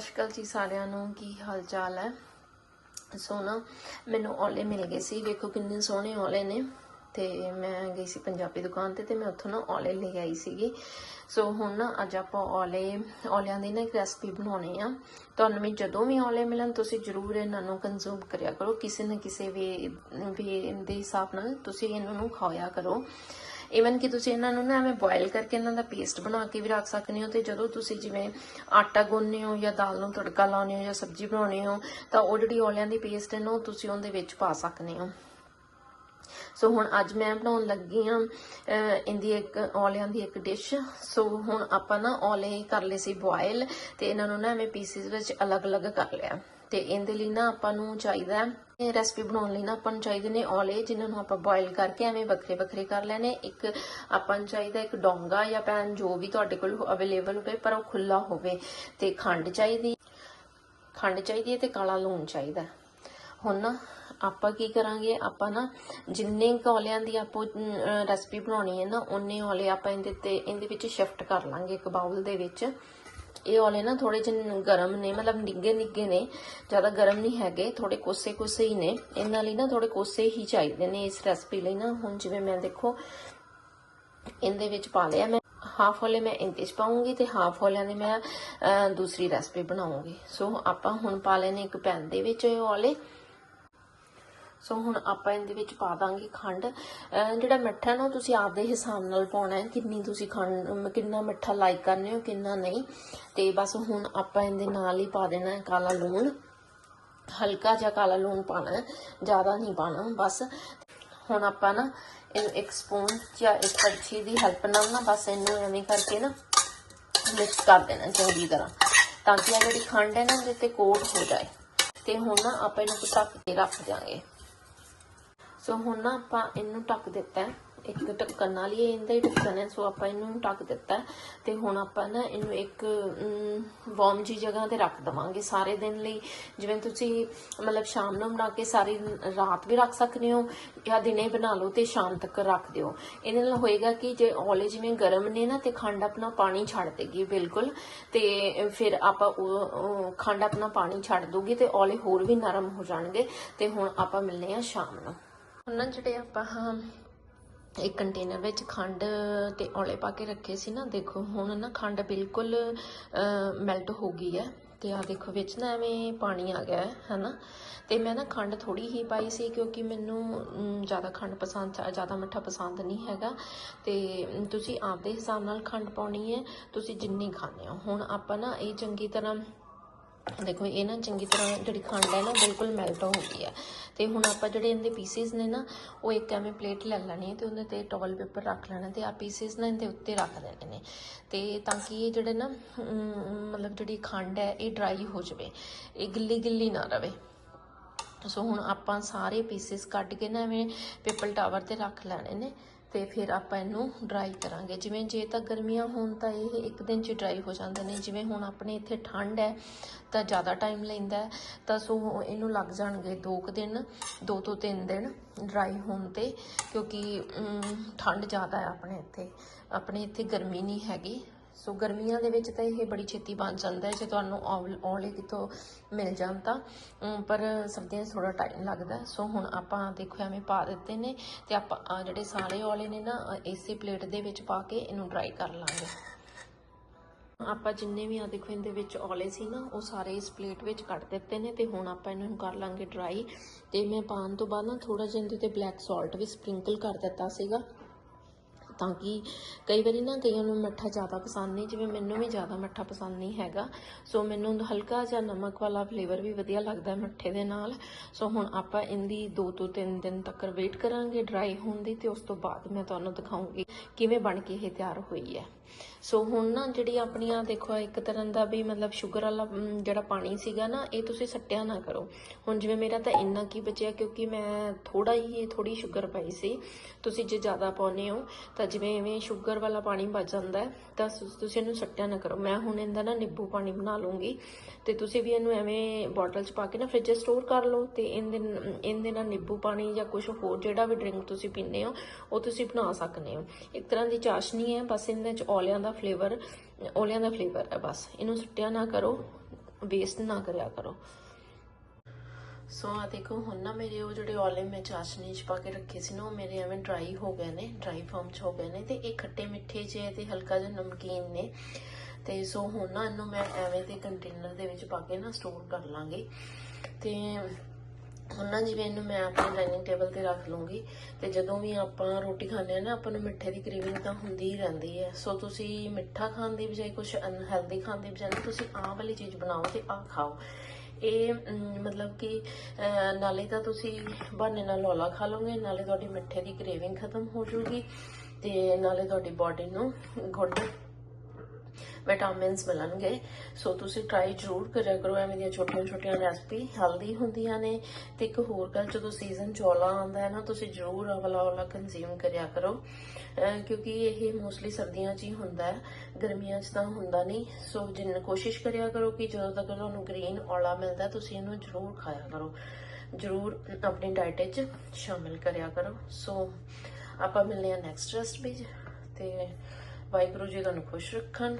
ਸਤਿ ਸ਼੍ਰੀ ਅਕਾਲ ਜੀ ਸਾਰਿਆਂ ਨੂੰ, ਕੀ ਹਾਲ ਚਾਲ ਹੈ? ਸੋ ਨਾ, ਮੈਨੂੰ ਔਲੇ ਮਿਲ ਗਏ ਸੀ, ਵੇਖੋ ਕਿੰਨੇ ਸੋਹਣੇ ਔਲੇ ਨੇ। ਤੇ ਮੈਂ ਗਈ ਸੀ ਪੰਜਾਬੀ ਦੁਕਾਨ ਤੇ ਤੇ ਮੈਂ ਉੱਥੋਂ ਨਾ ਔਲੇ ਲੈ ਆਈ ਸੀਗੀ। ਸੋ ਹੁਣ ਨਾ ਅੱਜ ਆਪਾਂ ਔਲੇ, ਔਲਿਆਂ ਦੀ ਨਾ ਇੱਕ ਰੈਸਪੀ ਬਣਾਉਣੀ ਆ। ਤੁਹਾਨੂੰ ਵੀ ਜਦੋਂ ਵੀ ਔਲੇ ਮਿਲਣ, ਤੁਸੀਂ ਜ਼ਰੂਰ ਇਹਨਾਂ ਨੂੰ ਕੰਜ਼ੂਮ ਕਰਿਆ ਕਰੋ। ਕਿਸੇ ਨਾ ਕਿਸੇ ਵੀ, ਵੇ ਦੇ ਹਿਸਾਬ ਨਾਲ ਤੁਸੀਂ ਇਹਨਾਂ ਨੂੰ ਖਾਇਆ ਕਰੋ। ਇਵਨ ਕਿ ਤੁਸੀਂ ਇਹਨਾਂ ਨੂੰ ਨਾ ਐਵੇਂ ਬੋਇਲ ਕਰਕੇ ਇਹਨਾਂ ਦਾ ਪੇਸਟ ਬਣਾ ਕੇ ਵੀ ਰੱਖ ਸਕਦੇ ਹੋ ਤੇ ਜਦੋਂ ਤੁਸੀਂ ਜਿਵੇਂ ਆਟਾ ਗੁੰਨਦੇ ਹੋ ਜਾਂ ਦਾਲ ਨੂੰ ਤੜਕਾ ਲਾਉਂਦੇ ਹੋ ਜਾਂ ਸਬਜ਼ੀ ਬਣਾਉਂਦੇ ਹੋ, ਤਾਂ ਉਹ ਜਿਹੜੀ ਔਲਿਆਂ ਦੀ ਪੇਸਟ ਹੈ ਨਾ, ਉਹ ਤੁਸੀਂ ਉਹਦੇ ਵਿੱਚ ਪਾ ਸਕਦੇ ਹੋ। ਸੋ ਹੁਣ ਅੱਜ ਮੈਂ ਬਣਾਉਣ ਲੱਗੀ ਆ ਇਹਦੀ ਇੱਕ ਔਲਿਆਂ ਦੀ ਇੱਕ ਡਿਸ਼ ਸੋ ਹੁਣ ਆਪਾਂ ਨਾ ਔਲੇ ਕਰ ਲਏ ਸੀ ਬੋਇਲ ਤੇ ਇਹਨਾਂ ਨੂੰ ਨਾ ਐਵੇਂ ਪੀਸਿਸ ਵਿੱਚ ਅਲੱਗ-ਅਲੱਗ ਕਰ ਲਿਆ। ਤੇ ਇਹਦੇ ਲਈ ਨਾ ਆਪਾਂ ਨੂੰ ਚਾਹੀਦਾ ਇਹ ਰੈਸਪੀ ਬਣਾਉਣ ਲਈ ਨਾ ਆਪਾਂ ਨੂੰ ਚਾਹੀਦੇ ਨੇ ਔਲੇ, ਜਿਨ੍ਹਾਂ ਨੂੰ ਆਪਾਂ ਬੋਇਲ ਕਰਕੇ ਐਵੇਂ ਵੱਖਰੇ ਵੱਖਰੇ ਕਰ ਲੈਣੇ। ਇੱਕ ਆਪਾਂ ਨੂੰ ਚਾਹੀਦਾ ਇੱਕ ਡੋਂਗਾ ਜਾਂ ਪੈਨ ਜੋ ਵੀ ਤੁਹਾਡੇ ਕੋਲ ਅਵੇਲੇਬਲ ਹੋਵੇ, ਪਰ ਉਹ ਖੁੱਲਾ ਹੋਵੇ ਤੇ ਖੰਡ ਚਾਹੀਦੀ ਖੰਡ ਚਾਹੀਦੀ ਹੈ ਤੇ ਕਾਲਾ ਲੂਣ ਚਾਹੀਦਾ ਹੁਣ ਨਾ ਆਪਾਂ ਕੀ ਕਰਾਂਗੇ, ਆਪਾਂ ਨਾ ਜਿੰਨੇ ਕੌਲਿਆਂ ਦੀ ਆਪੋ ਰੈਸਪੀ ਬਣਾਉਣੀ ਹੈ ਨਾ, ਉਹਨੇ ਔਲੇ ਆਪਾਂ ਇਹਦੇ ਤੇ, ਇਹਦੇ ਵਿੱਚ ਸ਼ਿਫਟ ਕਰ ਲਾਂਗੇ ਇੱਕ ਬਾਉਲ ਦੇ ਵਿੱਚ। ਇਹ ਔਲੇ ਨਾ ਥੋੜੇ ਜਿਹੇ ਗਰਮ ਨੇ, ਮਤਲਬ ਨਿੱਗੇ ਨਿੱਗੇ ਨੇ, ਜ਼ਿਆਦਾ ਗਰਮ ਨਹੀਂ ਹੈਗੇ ਥੋੜੇ ਕੋਸੇ ਕੋਸੇ ਹੀ ਨੇ। ਇਹਨਾਂ ਲਈ ਨਾ ਥੋੜੇ ਕੋਸੇ ਹੀ ਚਾਹੀਦੇ ਨੇ ਇਸ ਰੈਸਪੀ ਲਈ ਨਾ। ਹੁਣ ਜਿਵੇਂ ਮੈਂ ਦੇਖੋ, ਇਹਦੇ ਵਿੱਚ ਪਾ ਲਿਆ ਮੈਂ ਹਾਫ ਔਲੇ ਮੈਂ ਇਹਦੇ 'ਚ ਪਾਉਂਗੀ ਤੇ ਹਾਫ ਔਲਿਆਂ ਦੇ ਮੈਂ ਦੂਸਰੀ ਰੈਸਪੀ ਬਣਾਉਂਗੀ ਸੋ ਆਪਾਂ ਹੁਣ ਪਾ ਲੈਨੇ ਇੱਕ ਪੈਨ ਦੇ ਵਿੱਚ ਇਹ ਔਲੇ ਸੋ ਹੁਣ ਆਪਾਂ ਇਹਦੇ ਵਿੱਚ ਪਾ ਦਾਂਗੇ ਖੰਡ। ਜਿਹੜਾ ਮਿੱਠਾ ਨਾ, ਤੁਸੀਂ ਆਪਦੇ ਹਿਸਾਬ ਨਾਲ ਪਾਉਣਾ ਹੈ, ਕਿੰਨੀ ਤੁਸੀਂ ਖੰਡ ਕਿੰਨਾ ਮਿੱਠਾ ਲਾਈਕ ਕਰਨੇ ਹੋ, ਕਿੰਨਾ ਨਹੀਂ। ਤੇ ਬਸ ਹੁਣ ਆਪਾਂ ਇਹਦੇ ਨਾਲ ਹੀ ਪਾ ਦੇਣਾ ਹੈ ਕਾਲਾ ਲੂਣ। ਹਲਕਾ ਜਿਹਾ ਕਾਲਾ ਲੂਣ ਪਾਣਾ ਹੈ, ਜ਼ਿਆਦਾ ਨਹੀਂ ਪਾਣਾ ਬਸ। ਹੁਣ ਆਪਾਂ ਨਾ, ਇਹਨੂੰ ਇੱਕ ਸਪੂਨ ਜਾਂ ਇੱਕ ਕੜਛੀ ਦੀ ਹੈਲਪ ਨਾਲ ਨਾ, ਬਸ ਇਹਨੂੰ ਐਵੇਂ ਕਰਕੇ ਨਾ ਮਿਕਸ ਕਰ ਦੇਣਾ ਚੰਗੀ ਤਰ੍ਹਾਂ, ਤਾਂ ਕਿ ਇਹ ਜਿਹੜੀ ਖੰਡ ਹੈ ਨਾ, ਉਹਦੇ ਤੇ ਕੋਟ ਹੋ ਜਾਏ। ਤੇ ਹੁਣ ਨਾ ਆਪਾਂ ਇਹਨੂੰ ਢੱਕ ਕੇ ਰੱਖ ਦਿਆਂਗੇ। ਸੋ ਹੁਣ ਨਾ ਆਪਾਂ ਇਹਨੂੰ ਢੱਕ ਦਿੱਤਾ ਇੱਕ ਢੱਕਣ ਨਾਲ ਹੀ ਇਹਦਾ ਹੀ ਢੱਕਣ ਹੈ। ਸੋ ਆਪਾਂ ਇਹਨੂੰ ਢੱਕ ਦਿੱਤਾ ਤੇ ਹੁਣ ਆਪਾਂ ਨਾ ਇਹਨੂੰ ਇੱਕ ਵਾਰਮ ਜੀ ਜਗ੍ਹਾ ਤੇ ਰੱਖ ਦਵਾਂਗੇ ਸਾਰੇ ਦਿਨ ਲਈ। ਜਿਵੇਂ ਤੁਸੀਂ ਮਤਲਬ ਸ਼ਾਮ ਨੂੰ ਬਣਾ ਕੇ ਸਾਰੀ ਰਾਤ ਵੀ ਰੱਖ ਸਕਦੇ ਹੋ ਜਾਂ ਦਿਨੇ ਬਣਾ ਲਓ ਤੇ ਸ਼ਾਮ ਤੱਕ ਰੱਖ ਦਿਓ। ਇਹਦੇ ਨਾਲ ਹੋਏਗਾ ਕਿ ਜੇ ਔਲੇ ਜਿਵੇਂ ਗਰਮ ਨੇ ਨਾ ਤੇ ਖੰਡ ਆਪਣਾ ਪਾਣੀ ਛੱਡ ਦੇਗੀ, ਬਿਲਕੁਲ। ਤੇ ਫਿਰ ਆਪਾਂ ਉਹ ਖੰਡ ਆਪਣਾ ਪਾਣੀ ਛੱਡ ਦੋਗੀ ਤੇ ਔਲੇ ਹੋਰ ਵੀ ਨਰਮ ਹੋ ਜਾਣਗੇ। ਤੇ ਹੁਣ ਆਪਾਂ ਮਿਲਨੇ ਆ ਸ਼ਾਮ ਨੂੰ। ਹੁਣ ਜਿਹੜੇ ਆਪਾਂ ਇੱਕ ਕੰਟੇਨਰ ਵਿੱਚ ਖੰਡ ਤੇ ਔਲੇ ਪਾ ਕੇ ਰੱਖੇ ਸੀ ਨਾ, ਦੇਖੋ, ਹੁਣ ਨਾ ਖੰਡ ਬਿਲਕੁਲ ਮੈਲਟ ਹੋ ਗਈ ਹੈ ਤੇ ਆ ਦੇਖੋ, ਵਿੱਚ ਨਾ ਐਵੇਂ ਪਾਣੀ ਆ ਗਿਆ ਹੈ ਨਾ ਤੇ ਮੈਂ ਨਾ ਖੰਡ ਥੋੜੀ ਹੀ ਪਾਈ ਸੀ ਕਿਉਂਕਿ ਮੈਨੂੰ ਜ਼ਿਆਦਾ ਖੰਡ ਪਸੰਦ, ਜ਼ਿਆਦਾ ਮਿੱਠਾ ਪਸੰਦ ਨਹੀਂ ਹੈਗਾ ਤੇ ਤੁਸੀਂ ਆਪਦੇ ਹਿਸਾਬ ਨਾਲ ਖੰਡ ਪਾਉਣੀ ਹੈ, ਤੁਸੀਂ ਜਿੰਨੀ ਖਾਣੇ ਹੋ। ਹੁਣ ਆਪਾਂ ਨਾ ਇਹ ਚੰਗੀ ਤਰ੍ਹਾਂ ਦੇਖੋ, ਇਹ ਨਾ ਚੰਗੀ ਤਰ੍ਹਾਂ ਜਿਹੜੀ ਖੰਡ ਹੈ ਨਾ, ਬਿਲਕੁਲ ਮੈਲਟ ਹੋ ਗਈ ਹੈ। ਤੇ ਹੁਣ ਆਪਾਂ ਜਿਹੜੇ ਇਹਦੇ ਪੀਸਿਸ ਨੇ ਨਾ, ਉਹ ਇੱਕ ਐਵੇਂ ਪਲੇਟ ਲੈ ਲੈਣੀ ਹੈ ਤੇ ਉਹਦੇ ਤੇ ਟਾਵਲ ਪੇਪਰ ਰੱਖ ਲੈਣਾ ਤੇ ਆ ਪੀਸਿਸ ਨਾ ਇਹਦੇ ਉੱਤੇ ਰੱਖ ਦੇਣੇ ਨੇ। ਤੇ ਤਾਂ ਕਿ ਇਹ ਜਿਹੜੇ ਨਾ ਮਤਲਬ ਜਿਹੜੀ ਖੰਡ ਹੈ, ਇਹ ਡਰਾਈ ਹੋ ਜਾਵੇ। ਇਹ ਗਿੱਲੀ ਗਿੱਲੀ ਨਾ ਰਵੇ। ਸੋ ਹੁਣ ਆਪਾਂ ਸਾਰੇ ਪੀਸਿਸ ਕੱਢ ਕੇ ਨਾ ਐਵੇਂ ਪੇਪਲ ਟਾਵਰ ਤੇ ਰੱਖ ਲੈਣੇ ਨੇ। ਤੇ ਫਿਰ ਆਪਾਂ ਇਹਨੂੰ ਡਰਾਈ ਕਰਾਂਗੇ। ਜਿਵੇਂ ਜੇ ਤਾਂ ਗਰਮੀਆਂ ਹੋਣ ਤਾਂ ਇਹ ਇੱਕ ਦਿਨ 'ਚ ਡਰਾਈ ਹੋ ਜਾਂਦੇ ਨੇ। ਜਿਵੇਂ ਹੁਣ ਆਪਣੇ ਇੱਥੇ ਠੰਡ ਹੈ, ਤਾਂ ਜ਼ਿਆਦਾ ਟਾਈਮ ਲੈਂਦਾ ਤਾਂ ਸੋ ਇਹਨੂੰ ਲੱਗ ਜਾਣਗੇ 2 ਕੁ ਦਿਨ 2 ਤੋਂ 3 ਦਿਨ ਡਰਾਈ ਹੋਣ ਤੇ, ਕਿਉਂਕਿ ਠੰਡ ਜ਼ਿਆਦਾ ਹੈ ਆਪਣੇ ਇੱਥੇ। ਆਪਣੇ ਇੱਥੇ ਗਰਮੀ ਨਹੀਂ ਹੈਗੀ। ਸੋ ਗਰਮੀਆਂ ਦੇ ਵਿੱਚ ਤਾਂ ਇਹ ਬੜੀ ਛੇਤੀ ਬਣ ਜਾਂਦਾ ਹੈ, ਜੇ ਤੁਹਾਨੂੰ ਔਲੇ ਕਿਤੋਂ ਮਿਲ ਜਾਣ ਤਾਂ। ਪਰ ਸਰਦੀਆਂ 'ਚ ਥੋੜਾ ਟਾਈਮ ਲੱਗਦਾ ਸੋ ਹੁਣ ਆਪਾਂ ਦੇਖੋ ਐਵੇਂ ਪਾ ਦਿੱਤੇ ਨੇ ਤੇ ਆਪਾਂ ਜਿਹੜੇ ਸਾਰੇ ਔਲੇ ਨੇ ਨਾ, ਇਸੇ ਪਲੇਟ ਦੇ ਵਿੱਚ ਪਾ ਕੇ ਇਹਨੂੰ ਡਰਾਈ ਕਰ ਲਾਂਗੇ। ਆਪਾਂ ਜਿੰਨੇ ਵੀ ਆ ਦੇਖੋ ਇਹਦੇ ਵਿੱਚ ਔਲੇ ਸੀ ਨਾ, ਉਹ ਸਾਰੇ ਇਸ ਪਲੇਟ ਵਿੱਚ ਕੱਟ ਦਿੱਤੇ ਨੇ ਤੇ ਹੁਣ ਆਪਾਂ ਇਹਨਾਂ ਨੂੰ ਕਰ ਲਾਂਗੇ ਡਰਾਈ ਤੇ ਮੈਂ ਪਾਣ ਤੋਂ ਬਾਅਦ ਨਾ ਥੋੜਾ ਜਿਹਾ ਇਹਦੇ ਤੇ ਬਲੈਕ ਸਾਲਟ ਵੀ ਸਪ੍ਰਿੰਕਲ ਕਰ ਦਿੱਤਾ ਸੀਗਾ। ਤਾਂ ਕਿ ਕਈ ਵਾਰੀ ਨਾ ਕਈਆਂ ਨੂੰ ਮਿੱਠਾ ਜ਼ਿਆਦਾ ਪਸੰਦ ਨਹੀਂ, ਜਿਵੇਂ ਮੈਨੂੰ ਵੀ ਜ਼ਿਆਦਾ ਮਿੱਠਾ ਪਸੰਦ ਨਹੀਂ ਹੈਗਾ। ਸੋ ਮੈਨੂੰ ਹਲਕਾ ਜਿਹਾ ਨਮਕ ਵਾਲਾ ਫਲੇਵਰ ਵੀ ਵਧੀਆ ਲੱਗਦਾ ਮਿੱਠੇ ਦੇ ਨਾਲ। ਸੋ ਹੁਣ ਆਪਾਂ ਇਹਦੀ 2 ਤੋਂ 3 ਦਿਨ ਤੱਕ ਵੇਟ ਕਰਾਂਗੇ ਡਰਾਈ ਹੋਣ ਦੀ ਤੇ ਉਸ ਤੋਂ ਬਾਅਦ ਮੈਂ ਤੁਹਾਨੂੰ ਦਿਖਾਉਂਗੀ ਕਿਵੇਂ ਬਣ ਕੇ ਇਹ ਤਿਆਰ ਹੋਈ ਹੈ। ਸੋ ਹੁਣ ਨਾ ਜਿਹੜੀ ਆਪਣੀਆਂ ਦੇਖੋ, ਇੱਕ ਤਰ੍ਹਾਂ ਦਾ ਵੀ ਮਤਲਬ ਸ਼ੂਗਰ ਵਾਲਾ ਜਿਹੜਾ ਪਾਣੀ ਸੀਗਾ ਨਾ, ਇਹ ਤੁਸੀਂ ਸੱਟਿਆ ਨਾ ਕਰੋ। ਹੁਣ ਜਿਵੇਂ ਮੇਰਾ ਤਾਂ ਇੰਨਾ ਕੀ ਬਚਿਆ, ਕਿਉਂਕਿ ਮੈਂ ਥੋੜਾ ਹੀ ਥੋੜੀ ਸ਼ੂਗਰ ਪਾਈ ਸੀ। ਤੁਸੀਂ ਜੇ ਜ਼ਿਆਦਾ ਪਾਉਨੇ ਹੋ, ਤਾਂ ਜਿਵੇਂ ਐਵੇਂ ਸ਼ੂਗਰ ਵਾਲਾ ਪਾਣੀ ਬਚ ਜਾਂਦਾ ਤਾਂ ਤੁਸੀਂ ਇਹਨੂੰ ਸੱਟਿਆ ਨਾ ਕਰੋ। ਮੈਂ ਹੁਣ ਇਹਦਾ ਨਾ ਨਿੰਬੂ ਪਾਣੀ ਬਣਾ ਲੂੰਗੀ ਤੇ ਤੁਸੀਂ ਵੀ ਇਹਨੂੰ ਐਵੇਂ ਬੋਟਲ 'ਚ ਪਾ ਕੇ ਨਾ ਫ੍ਰਿਜ 'ਚ ਸਟੋਰ ਕਰ ਲਓ, ਤੇ ਇਹਦੇ ਇਹਦੇ ਨਾਲ ਨਿੰਬੂ ਪਾਣੀ ਜਾਂ ਕੁਝ ਹੋਰ ਜਿਹੜਾ ਵੀ ਡਰਿੰਕ ਤੁਸੀਂ ਪੀਂਦੇ ਹੋ, ਉਹ ਤੁਸੀਂ ਬਣਾ ਸਕਦੇ ਹੋ। ਇੱਕ ਤਰ੍ਹਾਂ ਦੀ ਚਾਸ਼ਨੀ ਹੈ, ਬਸ ਇਹਨਾਂ 'ਚ ਔਲਿਆਂ ਦਾ ਫਲੇਵਰ ਔਲਿਆਂ ਦਾ ਫਲੇਵਰ ਹੈ ਬਸ। ਇਹਨੂੰ ਸੁੱਟਿਆ ਨਾ ਕਰੋ ਵੇਸਟ ਨਾ ਕਰਿਆ ਕਰੋ। ਸੋ ਆ ਦੇਖੋ, ਹੁਣ ਨਾ ਮੇਰੇ ਉਹ ਜਿਹੜੇ ਔਲੇ ਮੈਂ ਚਾਸ਼ਨੀ ਚ ਪਾ ਕੇ ਰੱਖੇ ਸੀ ਨਾ, ਉਹ ਮੇਰੇ ਐਵੇਂ ਡਰਾਈ ਹੋ ਗਏ ਨੇ ਡਰਾਈ ਫਾਰਮ ਚ ਹੋ ਗਏ ਨੇ ਤੇ ਇਹ ਖੱਟੇ ਮਿੱਠੇ ਜਿਹੇ ਤੇ ਹਲਕਾ ਜਿਹਾ ਨਮਕੀਨ ਨੇ। ਤੇ ਸੋ ਹੁਣ ਨਾ ਇਹਨੂੰ ਮੈਂ ਐਵੇਂ ਦੇ ਕੰਟੇਨਰ ਦੇ ਵਿੱਚ ਪਾ ਕੇ ਨਾ ਸਟੋਰ ਕਰ ਲਾਂਗੀ। ਤੇ ਉਹਨਾਂ ਨਾ ਜਿਵੇਂ ਇਹਨੂੰ ਮੈਂ ਆਪਣੇ ਡਾਈਨਿੰਗ ਟੇਬਲ ਤੇ ਰੱਖ ਲੂੰਗੀ। ਤੇ ਜਦੋਂ ਵੀ ਆਪਾਂ ਰੋਟੀ ਖਾਂਦੇ ਆ ਨਾ, ਆਪਾਂ ਨੂੰ ਮਿੱਠੇ ਦੀ ਕ੍ਰੇਵਿੰਗ ਤਾਂ ਹੁੰਦੀ ਹੀ ਰਹਿੰਦੀ ਹੈ। ਸੋ ਤੁਸੀਂ ਮਿੱਠਾ ਖਾਣ ਦੀ ਬਜਾਏ ਕੁਝ ਅਨਹੈਲਦੀ ਖਾਣ ਦੀ ਬਜਾਏ ਨਾ, ਤੁਸੀਂ ਆਹ ਵਾਲੀ ਚੀਜ਼ ਬਣਾਓ ਤੇ ਆਹ ਖਾਓ। ਇਹ ਮਤਲਬ ਕਿ ਨਾਲੇ ਤਾਂ ਤੁਸੀਂ ਬਹਾਨੇ ਨਾਲ ਔਲਾ ਖਾ ਲਓਗੇ, ਨਾਲੇ ਤੁਹਾਡੀ ਮਿੱਠੇ ਦੀ ਕ੍ਰੇਵਿੰਗ ਖਤਮ ਹੋ ਜਾਊਗੀ ਤੇ ਨਾਲੇ ਤੁਹਾਡੀ ਬਾਡੀ ਨੂੰ ਗੁੱਡ ਵਿਟਾਮਿਨਸ ਮਿਲਣਗੇ। ਸੋ ਤੁਸੀਂ ਟਰਾਈ ਜ਼ਰੂਰ ਕਰਿਆ ਕਰੋ, ਐਵੇਂ ਦੀਆਂ ਛੋਟੀਆਂ ਛੋਟੀਆਂ ਰੈਸਪੀ ਹੈਲਦੀ ਹੁੰਦੀਆਂ ਨੇ। ਤੇ ਇੱਕ ਹੋਰ ਗੱਲ, ਜਦੋਂ ਸੀਜ਼ਨ ਚੌਲਾ ਆਉਂਦਾ ਹੈ ਨਾ, ਤੁਸੀਂ ਜ਼ਰੂਰ ਆਹ ਵਾਲਾ ਕੰਜ਼ਿਊਮ ਕਰਿਆ ਕਰੋ। ਕਿਉਂਕਿ ਇਹ ਮੋਸਟਲੀ ਸਰਦੀਆਂ 'ਚ ਹੀ ਹੁੰਦਾ ਹੈ, ਗਰਮੀਆਂ 'ਚ ਤਾਂ ਹੁੰਦਾ ਨਹੀਂ। ਸੋ ਜਿੰਨ ਕੋਸ਼ਿਸ਼ ਕਰਿਆ ਕਰੋ ਕਿ ਜਦੋਂ ਤੱਕ ਤੁਹਾਨੂੰ ਗ੍ਰੀਨ ਔਲਾ ਮਿਲਦਾ, ਤੁਸੀਂ ਇਹਨੂੰ ਜ਼ਰੂਰ ਖਾਇਆ ਕਰੋ। ਜ਼ਰੂਰ ਆਪਣੀ ਡਾਈਟ 'ਚ ਸ਼ਾਮਿਲ ਕਰਿਆ ਕਰੋ। ਸੋ ਆਪਾਂ ਮਿਲਦੇ ਹਾਂ ਨੈਕਸਟ ਰੈਸਪੀ 'ਚ। ਤੇ ਵਾਹਿਗੁਰੂ ਜੀ ਤੁਹਾਨੂੰ ਖੁਸ਼ ਰੱਖਣ।